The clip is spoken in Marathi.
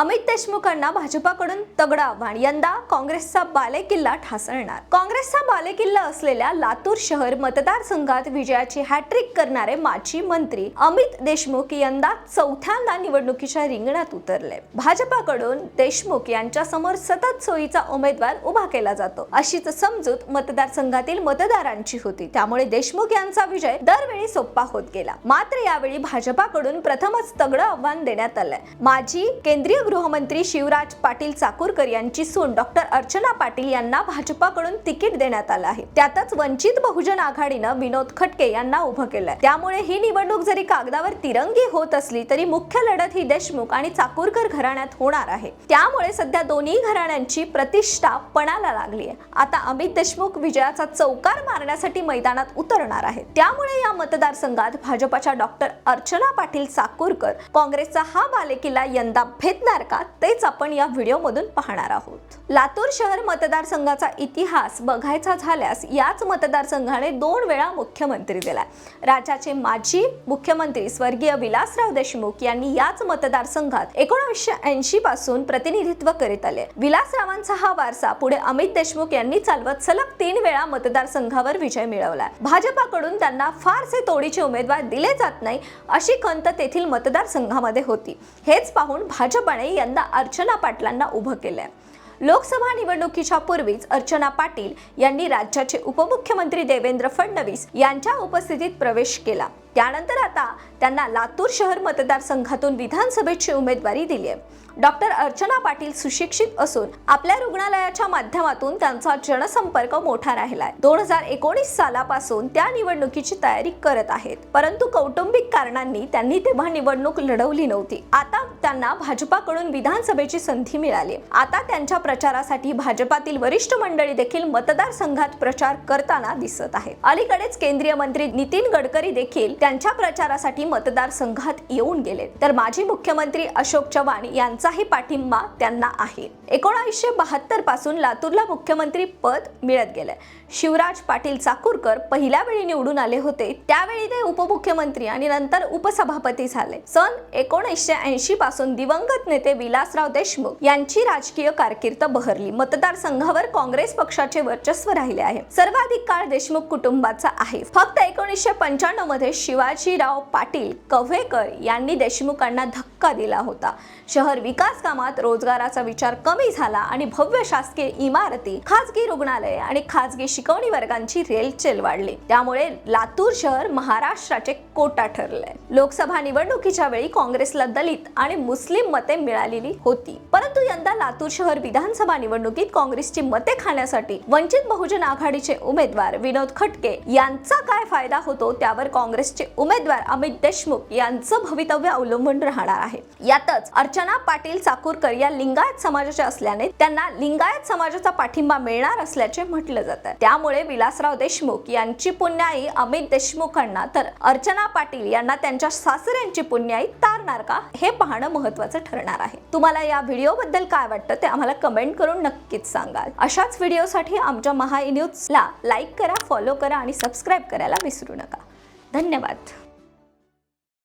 अमित देशमुखांना भाजपाकडून तगडं आव्हान यंदा काँग्रेसचा बालेकिल्ला ठासळणार काँग्रेसचा बालेकिल्ला असलेल्या लातूर शहर मतदारसंघात विजयाची हॅट्रिक करणारे माजी मंत्री अमित देशमुख यंदा चौथ्यांदा निवडणुकीच्या रिंगणात उतरले. भाजपाकडून देशमुख यांच्या समोर सतत सोयीचा उमेदवार उभा केला जातो. अशीच समजूत मतदारसंघातील मतदारांची होती. त्यामुळे देशमुख यांचा विजय दरवेळी सोपा होत गेला. मात्र यावेळी भाजपाकडून प्रथमच तगडं आव्हान देण्यात आलंय. माजी केंद्रीय गृहमंत्री शिवराज पाटील चाकूरकर यांची सून डॉक्टर अर्चना पाटील यांना भाजपाकडून तिकीट देण्यात आलं आहे. त्यातच वंचित बहुजन आघाडीनं विनोद खटके यांना उभं केलंय. त्यामुळे ही निवडणूक जरी कागदावर तिरंगी होत असली तरी मुख्य लढत ही देशमुख आणि चाकूरकर घराण्यात होणार आहे. त्यामुळे सध्या दोन्ही घराण्यांची प्रतिष्ठा पणाला लागली आहे. आता अमित देशमुख विजयाचा चौकार मारण्यासाठी मैदानात उतरणार आहे त्यामुळे या मतदारसंघात भाजपाच्या डॉक्टर अर्चना पाटील चाकूरकर काँग्रेसचा हा बालेकिल्ला यंदा भेदणार का? तेच आपण या व्हिडिओमधून पाहणार आहोत. लातूर शहर मतदारसंघाचा इतिहास बघायचा झाल्यास याच मतदारसंघाने दोन वेळा मुख्यमंत्री दिलाय. राज्याचे माजी मुख्यमंत्री स्वर्गीय विलासराव देशमुख यांनी याच मतदारसंघात एकोणीसशे ऐंशी पासून प्रतिनिधित्व करीत आले. विलासरावांचा हा वारसा पुढे अमित देशमुख यांनी चालवत सलग तीन वेळा मतदारसंघावर विजय मिळवलाय. भाजपाकडून त्यांना फारसे तोडीचे उमेदवार दिले जात नाही अशी खंत तेथील मतदारसंघामध्ये होती. हेच पाहून भाजपाने यंदा अर्चना पाटलांना उभं केलंय. लोकसभा निवडणुकीच्या पूर्वीच अर्चना पाटील यांनी राज्याचे उपमुख्यमंत्री देवेंद्र फडणवीस यांच्या उपस्थितीत प्रवेश केला. त्यानंतर आता त्यांना लातूर शहर मतदारसंघातून विधानसभेची उमेदवारी दिली आहे. डॉक्टर अर्चना पाटील सुशिक्षित असून आपल्या रुग्णालयाच्या माध्यमातून त्यांचा जनसंपर्क मोठा राहिलाय. दोन हजार एकोणीस सालापासून त्या निवडणुकीची तयारी करत आहेत. परंतु कौटुंबिक कारणांनी त्यांनी तेव्हा निवडणूक लढवली नव्हती. आता त्यांना भाजपाकडून विधानसभेची संधी मिळाली. आता त्यांच्या प्रचारासाठी भाजपातील वरिष्ठ मंडळी देखील मतदारसंघात प्रचार करताना दिसत आहेत. अलीकडेच केंद्रीय मंत्री नितीन गडकरी देखील त्यांच्या प्रचारासाठी मतदारसंघात येऊन गेले. तर माजी मुख्यमंत्री अशोक चव्हाण यांचाही पाठिंबा त्यांना आहे. एकोणीसशे बहात्तरपासून लातूरला मुख्यमंत्री पद मिळत गेले शिवराज पाटील चाकूरकर पहिल्या वेळी निवडून आले होते. त्यावेळी ते उपमुख्यमंत्री आणि नंतर उपसभापती झाले. सन एकोणीसशे ऐंशी पासून दिवंगत नेते विलासराव देशमुख यांची राजकीय कारकीर्द बहरली. मतदारसंघावर काँग्रेस पक्षाचे वर्चस्व राहिले आहे. सर्वाधिक काळ देशमुख कुटुंबाचा आहे. फक्त एकोणीसशे पंच्याण्णवमध्ये शिवाजीराव पाटील कव्हेकर यांनी देशमुखांना धक्का धक्का दिला होता. शहर विकास कामात रोजगाराचा विचार कमी झाला आणि भव्य शासकीय इमारती खाजगी रुग्णालय आणि खाजगी शिकवणी वर्गांची रेलचेल वाढली. त्यामुळे लातूर शहर महाराष्ट्राचे कोटा ठरले लोकसभा निवडणुकीच्या वेळी काँग्रेसला दलित आणि मुस्लिम मते मिळालेली होती. परंतु यंदा लातूर शहर विधानसभा निवडणुकीत काँग्रेसची मते खाण्यासाठी वंचित बहुजन आघाडीचे उमेदवार विनोद खटके यांचा काय फायदा होतो? त्यावर काँग्रेसचे उमेदवार अमित देशमुख यांचं भवितव्य अवलंबून राहणार आहे. यातच अर्चना पाटील चाकूरकर या लिंगायत समाजाच्या असल्याने त्यांना लिंगायत समाजाचा पाठिंबा मिळणार असल्याचे म्हटलं जातं त्यामुळे विलासराव देशमुख यांची पुण्याई अमित देशमुखांना तर अर्चना पाटील यांना त्यांच्या सासऱ्यांची पुण्याई तारणार का? हे पाहणं महत्वाचं ठरणार आहे. तुम्हाला या व्हिडिओ बद्दल काय वाटतं ते आम्हाला कमेंट करून नक्कीच सांगाल अशाच व्हिडिओसाठी आमच्या महा न्यूजला लाईक करा फॉलो करा आणि सबस्क्राईब करायला विसरू नका. धन्यवाद.